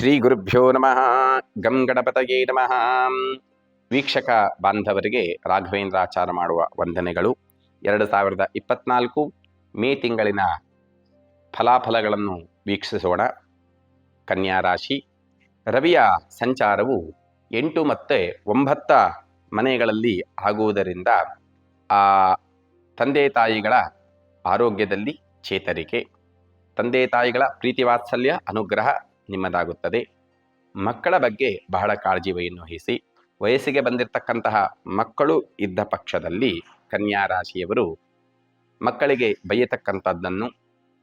ಶ್ರೀ ಗುರುಭ್ಯೋ ನಮಃ. ಗಂ ಗಣಪತಯೇ ನಮಃ. ವೀಕ್ಷಕ ಬಾಂಧವರಿಗೆ ರಾಘವೇಂದ್ರಾಚಾರ ಮಾಡುವ ವಂದನೆಗಳು. ಎರಡು ಸಾವಿರದ ಇಪ್ಪತ್ನಾಲ್ಕು ಮೇ ತಿಂಗಳಿನ ಫಲಾಫಲಗಳನ್ನು ವೀಕ್ಷಿಸೋಣ. ಕನ್ಯಾ ರಾಶಿ. ರವಿಯ ಸಂಚಾರವು ಎಂಟು ಮತ್ತು ಒಂಬತ್ತ ಮನೆಗಳಲ್ಲಿ ಆಗುವುದರಿಂದ ಆ ತಂದೆ ತಾಯಿಗಳ ಆರೋಗ್ಯದಲ್ಲಿ ಚೇತರಿಕೆ. ತಂದೆ ತಾಯಿಗಳ ಪ್ರೀತಿ ವಾತ್ಸಲ್ಯ ಅನುಗ್ರಹ ನಿಮ್ಮದಾಗುತ್ತದೆ. ಮಕ್ಕಳ ಬಗ್ಗೆ ಬಹಳ ಕಾಳಜಿಯನ್ನು ವಹಿಸಿ, ವಯಸ್ಸಿಗೆ ಬಂದಿರತಕ್ಕಂತಹ ಮಕ್ಕಳು ಇದ್ದ ಪಕ್ಷದಲ್ಲಿ ಕನ್ಯಾ ರಾಶಿಯವರು ಮಕ್ಕಳಿಗೆ ಬೈಯತಕ್ಕಂಥದ್ದನ್ನು,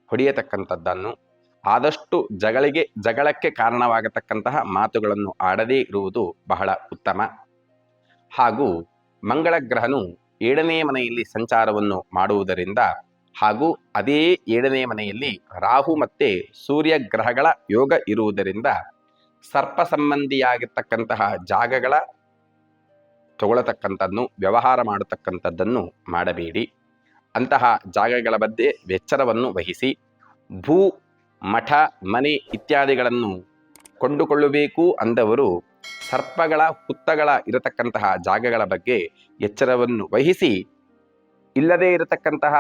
ಹೊಡೆಯತಕ್ಕಂಥದ್ದನ್ನು, ಆದಷ್ಟು ಜಗಳಿಗೆ, ಜಗಳಕ್ಕೆ ಕಾರಣವಾಗತಕ್ಕಂತಹ ಮಾತುಗಳನ್ನು ಆಡದೇ ಇರುವುದು ಬಹಳ ಉತ್ತಮ. ಹಾಗೂ ಮಂಗಳ ಗ್ರಹನು ಏಳನೇ ಮನೆಯಲ್ಲಿ ಸಂಚಾರವನ್ನು ಮಾಡುವುದರಿಂದ ಹಾಗೂ ಅದೇ ಏಳನೇ ಮನೆಯಲ್ಲಿ ರಾಹು ಮತ್ತೆ ಸೂರ್ಯ ಗ್ರಹಗಳ ಯೋಗ ಇರುವುದರಿಂದ ಸರ್ಪ ಸಂಬಂಧಿಯಾಗಿರ್ತಕ್ಕಂತಹ ಜಾಗಗಳ ತಗೊಳ್ಳತಕ್ಕಂಥದ್ದು ವ್ಯವಹಾರ ಮಾಡತಕ್ಕಂಥದ್ದನ್ನು ಮಾಡಬೇಡಿ. ಅಂತಹ ಜಾಗಗಳ ಬಗ್ಗೆ ಎಚ್ಚರವನ್ನು ವಹಿಸಿ, ಭೂ, ಮಠ, ಮನೆ ಇತ್ಯಾದಿಗಳನ್ನು ಕೊಂಡುಕೊಳ್ಳಬೇಕು ಅಂದವರು ಸರ್ಪಗಳ ಹುತ್ತಗಳ ಇರತಕ್ಕಂತಹ ಜಾಗಗಳ ಬಗ್ಗೆ ಎಚ್ಚರವನ್ನು ವಹಿಸಿ, ಇಲ್ಲದೇ ಇರತಕ್ಕಂತಹ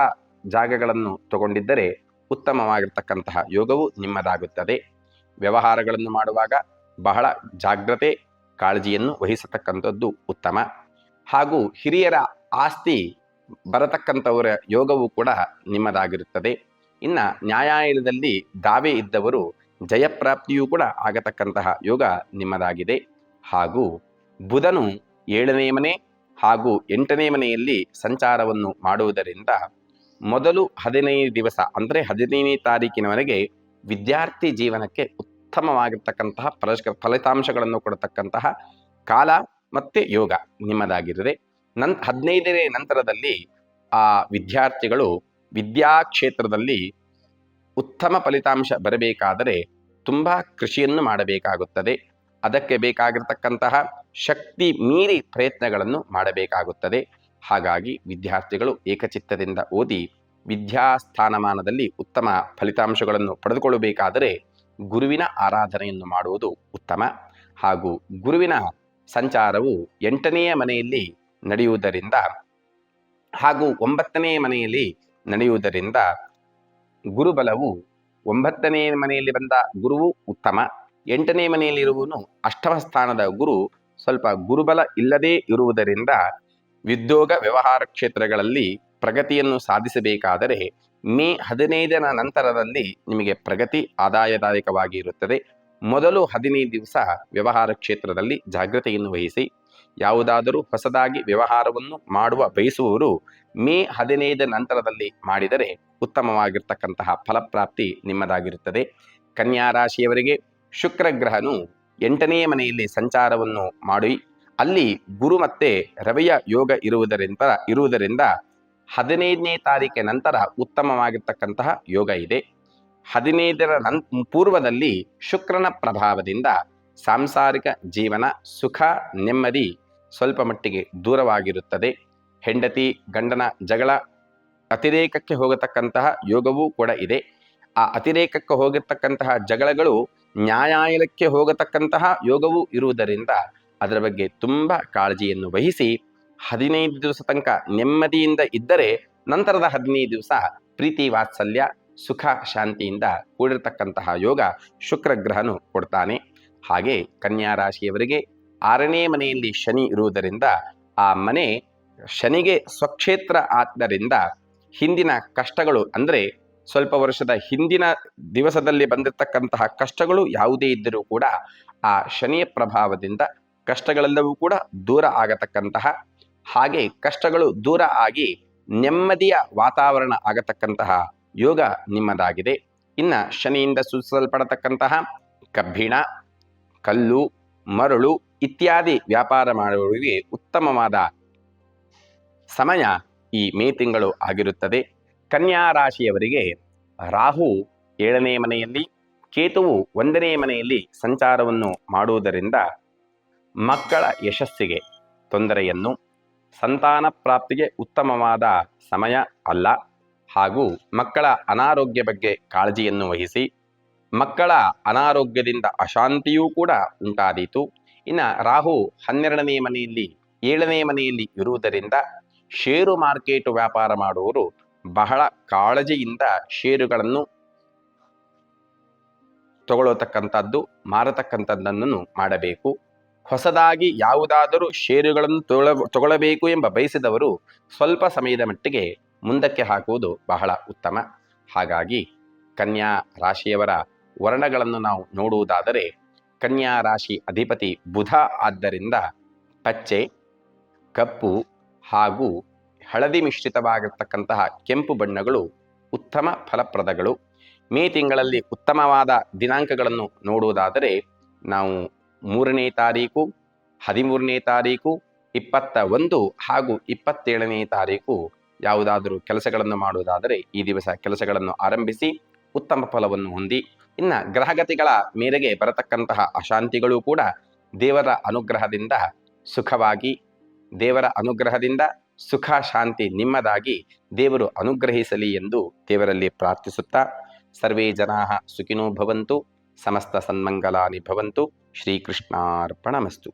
ಜಾಗಗಳನ್ನು ತಗೊಂಡಿದ್ದರೆ ಉತ್ತಮವಾಗಿರ್ತಕ್ಕಂತಹ ಯೋಗವು ನಿಮ್ಮದಾಗುತ್ತದೆ. ವ್ಯವಹಾರಗಳನ್ನು ಮಾಡುವಾಗ ಬಹಳ ಜಾಗ್ರತೆ, ಕಾಳಜಿಯನ್ನು ವಹಿಸತಕ್ಕಂಥದ್ದು ಉತ್ತಮ. ಹಾಗೂ ಹಿರಿಯರ ಆಸ್ತಿ ಬರತಕ್ಕಂಥವರ ಯೋಗವು ಕೂಡ ನಿಮ್ಮದಾಗಿರುತ್ತದೆ. ಇನ್ನು ನ್ಯಾಯಾಲಯದಲ್ಲಿ ದಾವೆ ಇದ್ದವರು ಜಯಪ್ರಾಪ್ತಿಯೂ ಕೂಡ ಆಗತಕ್ಕಂತಹ ಯೋಗ ನಿಮ್ಮದಾಗಿದೆ. ಹಾಗೂ ಬುಧನು ಏಳನೇ ಮನೆ ಹಾಗೂ ಎಂಟನೇ ಮನೆಯಲ್ಲಿ ಸಂಚಾರವನ್ನು ಮಾಡುವುದರಿಂದ ಮೊದಲು ಹದಿನೈದು ದಿವಸ, ಅಂದರೆ ಹದಿನೈದನೇ ತಾರೀಕಿನವರೆಗೆ ವಿದ್ಯಾರ್ಥಿ ಜೀವನಕ್ಕೆ ಉತ್ತಮವಾಗಿರ್ತಕ್ಕಂತಹ ಫಲ ಫಲಿತಾಂಶಗಳನ್ನು ಕೊಡತಕ್ಕಂತಹ ಕಾಲ ಮತ್ತು ಯೋಗ ನಿಮ್ಮದಾಗಿರುತ್ತದೆ. ನನ್, ಹದಿನೈದನೇ ನಂತರದಲ್ಲಿ ಆ ವಿದ್ಯಾರ್ಥಿಗಳು ವಿದ್ಯಾ ಕ್ಷೇತ್ರದಲ್ಲಿ ಉತ್ತಮ ಫಲಿತಾಂಶ ಬರಬೇಕಾದರೆ ತುಂಬ ಕೃಷಿಯನ್ನು ಮಾಡಬೇಕಾಗುತ್ತದೆ. ಅದಕ್ಕೆ ಬೇಕಾಗಿರ್ತಕ್ಕಂತಹ ಶಕ್ತಿ ಮೀರಿ ಪ್ರಯತ್ನಗಳನ್ನು ಮಾಡಬೇಕಾಗುತ್ತದೆ. ಹಾಗಾಗಿ ವಿದ್ಯಾರ್ಥಿಗಳು ಏಕಚಿತ್ತದಿಂದ ಓದಿ ವಿದ್ಯಾಸ್ಥಾನಮಾನದಲ್ಲಿ ಉತ್ತಮ ಫಲಿತಾಂಶಗಳನ್ನು ಪಡೆದುಕೊಳ್ಳಬೇಕಾದರೆ ಗುರುವಿನ ಆರಾಧನೆಯನ್ನು ಮಾಡುವುದು ಉತ್ತಮ ಹಾಗೂ ಗುರುವಿನ ಸಂಚಾರವು ಎಂಟನೆಯ ಮನೆಯಲ್ಲಿ ನಡೆಯುವುದರಿಂದ ಹಾಗೂ ಒಂಬತ್ತನೆಯ ಮನೆಯಲ್ಲಿ ನಡೆಯುವುದರಿಂದ ಗುರುಬಲವು ಒಂಬತ್ತನೇ ಮನೆಯಲ್ಲಿ ಬಂದ ಗುರುವು ಉತ್ತಮ ಎಂಟನೇ ಮನೆಯಲ್ಲಿರುವನು ಅಷ್ಟಮ ಸ್ಥಾನದ ಗುರು ಸ್ವಲ್ಪ ಗುರುಬಲ ಇಲ್ಲದೇ ಇರುವುದರಿಂದ ಉದ್ಯೋಗ ವ್ಯವಹಾರ ಕ್ಷೇತ್ರಗಳಲ್ಲಿ ಪ್ರಗತಿಯನ್ನು ಸಾಧಿಸಬೇಕಾದರೆ ಮೇ ಹದಿನೈದರ ನಂತರದಲ್ಲಿ ನಿಮಗೆ ಪ್ರಗತಿ ಆದಾಯದಾಯಕವಾಗಿ ಇರುತ್ತದೆ ಮೊದಲು ಹದಿನೈದು ದಿವಸ ವ್ಯವಹಾರ ಕ್ಷೇತ್ರದಲ್ಲಿ ಜಾಗ್ರತೆಯನ್ನು ವಹಿಸಿ. ಯಾವುದಾದರೂ ಹೊಸದಾಗಿ ವ್ಯವಹಾರವನ್ನು ಮಾಡುವ ಬಯಸುವವರು ಮೇ ಹದಿನೈದ ನಂತರದಲ್ಲಿ ಮಾಡಿದರೆ ಉತ್ತಮವಾಗಿರ್ತಕ್ಕಂತಹ ಫಲಪ್ರಾಪ್ತಿ ನಿಮ್ಮದಾಗಿರುತ್ತದೆ. ಕನ್ಯಾ ರಾಶಿಯವರಿಗೆ ಶುಕ್ರ ಗ್ರಹನು ಎಂಟನೇ ಮನೆಯಲ್ಲಿ ಸಂಚಾರವನ್ನು ಮಾಡಿ ಅಲ್ಲಿ ಗುರು ಮತ್ತೆ ರವಿಯ ಯೋಗ ಇರುವುದರಿಂದ ಇರುವುದರಿಂದ ಹದಿನೈದನೇ ತಾರೀಕಿನ ನಂತರ ಉತ್ತಮವಾಗಿರ್ತಕ್ಕಂತಹ ಯೋಗ ಇದೆ. ಹದಿನೈದರ ನನ್, ಪೂರ್ವದಲ್ಲಿ ಶುಕ್ರನ ಪ್ರಭಾವದಿಂದ ಸಾಂಸಾರಿಕ ಜೀವನ ಸುಖ, ನೆಮ್ಮದಿ ಸ್ವಲ್ಪ ಮಟ್ಟಿಗೆ ದೂರವಾಗಿರುತ್ತದೆ. ಹೆಂಡತಿ, ಗಂಡನ ಜಗಳ, ಅತಿರೇಕಕ್ಕೆ ಹೋಗತಕ್ಕಂತಹ ಯೋಗವೂ ಕೂಡ ಇದೆ. ಆ ಅತಿರೇಕಕ್ಕೆ ಹೋಗಿರ್ತಕ್ಕಂತಹ ಜಗಳಗಳು ನ್ಯಾಯಾಲಯಕ್ಕೆ ಹೋಗತಕ್ಕಂತಹ ಯೋಗವೂ ಇರುವುದರಿಂದ ಅದರ ಬಗ್ಗೆ ತುಂಬ ಕಾಳಜಿಯನ್ನು ವಹಿಸಿ ಹದಿನೈದು ದಿವಸ ತನಕ ನೆಮ್ಮದಿಯಿಂದ ಇದ್ದರೆ ನಂತರದ ಹದಿನೈದು ದಿವಸ ಪ್ರೀತಿ, ವಾತ್ಸಲ್ಯ, ಸುಖ, ಶಾಂತಿಯಿಂದ ಕೂಡಿರತಕ್ಕಂತಹ ಯೋಗ ಶುಕ್ರ ಗ್ರಹನು ಕೊಡ್ತಾನೆ. ಹಾಗೆ ಕನ್ಯಾ ರಾಶಿಯವರಿಗೆ ಆರನೇ ಮನೆಯಲ್ಲಿ ಶನಿ ಇರುವುದರಿಂದ ಆ ಮನೆ ಶನಿಗೆ ಸ್ವಕ್ಷೇತ್ರ ಆದ್ದರಿಂದ ಹಿಂದಿನ ಕಷ್ಟಗಳು ಅಂದರೆ ಸ್ವಲ್ಪ ವರ್ಷದ ಹಿಂದಿನ ದಿವಸದಲ್ಲಿ ಬಂದಿರತಕ್ಕಂತಹ ಕಷ್ಟಗಳು ಯಾವುದೇ ಇದ್ದರೂ ಕೂಡ ಆ ಶನಿಯ ಪ್ರಭಾವದಿಂದ ಕಷ್ಟಗಳೆಲ್ಲವೂ ಕೂಡ ದೂರ ಆಗತಕ್ಕಂತಹ ಹಾಗೆ ಕಷ್ಟಗಳು ದೂರ ಆಗಿ ನೆಮ್ಮದಿಯ ವಾತಾವರಣ ಆಗತಕ್ಕಂತಹ ಯೋಗ ನಿಮ್ಮದಾಗಿದೆ. ಇನ್ನು ಶನಿಯಿಂದ ಸೂಚಿಸಲ್ಪಡತಕ್ಕಂತಹ ಕಬ್ಬಿಣ, ಕಲ್ಲು, ಮರಳು ಇತ್ಯಾದಿ ವ್ಯಾಪಾರ ಮಾಡುವವರಿಗೆ ಉತ್ತಮವಾದ ಸಮಯ ಈ ಮೇ ತಿಂಗಳು ಆಗಿರುತ್ತದೆ. ಕನ್ಯಾ ರಾಶಿಯವರಿಗೆ ರಾಹು ಏಳನೇ ಮನೆಯಲ್ಲಿ, ಕೇತುವು ಒಂದನೇ ಮನೆಯಲ್ಲಿ ಸಂಚಾರವನ್ನು ಮಾಡುವುದರಿಂದ ಮಕ್ಕಳ ಯಶಸ್ಸಿಗೆ ತೊಂದರೆಯನ್ನು ಸಂತಾನ ಪ್ರಾಪ್ತಿಗೆ ಉತ್ತಮವಾದ ಸಮಯ ಅಲ್ಲ ಹಾಗೂ ಮಕ್ಕಳ ಅನಾರೋಗ್ಯ ಬಗ್ಗೆ ಕಾಳಜಿಯನ್ನು ವಹಿಸಿ ಮಕ್ಕಳ ಅನಾರೋಗ್ಯದಿಂದ ಅಶಾಂತಿಯೂ ಕೂಡ ಉಂಟಾದೀತು. ಇನ್ನು ರಾಹು ಹನ್ನೆರಡನೇ ಮನೆಯಲ್ಲಿ, ಏಳನೇ ಮನೆಯಲ್ಲಿ ಇರುವುದರಿಂದ ಷೇರು ಮಾರ್ಕೆಟ್ ವ್ಯಾಪಾರ ಮಾಡುವವರು ಬಹಳ ಕಾಳಜಿಯಿಂದ ಷೇರುಗಳನ್ನು ತಗೊಳ್ಳತಕ್ಕಂಥದ್ದು ಮಾರತಕ್ಕಂಥದ್ದನ್ನು ಮಾಡಬೇಕು. ಹೊಸದಾಗಿ ಯಾವುದಾದರೂ ಷೇರುಗಳನ್ನು ತೊಗೊಳ ತಗೊಳ್ಳಬೇಕು ಎಂಬ ಬಯಸಿದವರು ಸ್ವಲ್ಪ ಸಮಯದ ಮಟ್ಟಿಗೆ ಮುಂದಕ್ಕೆ ಹಾಕುವುದು ಬಹಳ ಉತ್ತಮ. ಹಾಗಾಗಿ ಕನ್ಯಾ ರಾಶಿಯವರ ವರ್ಣಗಳನ್ನು ನಾವು ನೋಡುವುದಾದರೆ ಕನ್ಯಾ ರಾಶಿ ಅಧಿಪತಿ ಬುಧ ಆದ್ದರಿಂದ ಪಚ್ಚೆ, ಕಪ್ಪು ಹಾಗೂ ಹಳದಿ ಮಿಶ್ರಿತವಾಗಿರ್ತಕ್ಕಂತಹ ಕೆಂಪು ಬಣ್ಣಗಳು ಉತ್ತಮ ಫಲಪ್ರದಗಳು. ಮೇ ತಿಂಗಳಲ್ಲಿ ಉತ್ತಮವಾದ ದಿನಾಂಕಗಳನ್ನು ನೋಡುವುದಾದರೆ ನಾವು ಮೂರನೇ ತಾರೀಕು, ಹದಿಮೂರನೇ ತಾರೀಕು ಇಪ್ಪತ್ತ ಒಂದು ಹಾಗೂ ಇಪ್ಪತ್ತೇಳನೇ ತಾರೀಕು ಯಾವುದಾದರೂ ಕೆಲಸಗಳನ್ನು ಮಾಡುವುದಾದರೆ ಈ ದಿವಸ ಕೆಲಸಗಳನ್ನು ಆರಂಭಿಸಿ ಉತ್ತಮ ಫಲವನ್ನು ಹೊಂದಿ, ಇನ್ನು ಗ್ರಹಗತಿಗಳ ಮೇರೆಗೆ ಬರತಕ್ಕಂತಹ ಅಶಾಂತಿಗಳು ಕೂಡ ದೇವರ ಅನುಗ್ರಹದಿಂದ ಸುಖವಾಗಿ, ದೇವರ ಅನುಗ್ರಹದಿಂದ ಸುಖ, ಶಾಂತಿ ನಿಮ್ಮದಾಗಿ ದೇವರು ಅನುಗ್ರಹಿಸಲಿ ಎಂದು ದೇವರಲ್ಲಿ ಪ್ರಾರ್ಥಿಸುತ್ತಾ, ಸರ್ವೇ ಜನಾ ಸುಖಿನೋ ಭವಂತು, ಸಮಸ್ತ ಸನ್ಮಂಗಲಾನಿ ಭವಂತು. శ్రీకృష్ణార్పణమస్తు.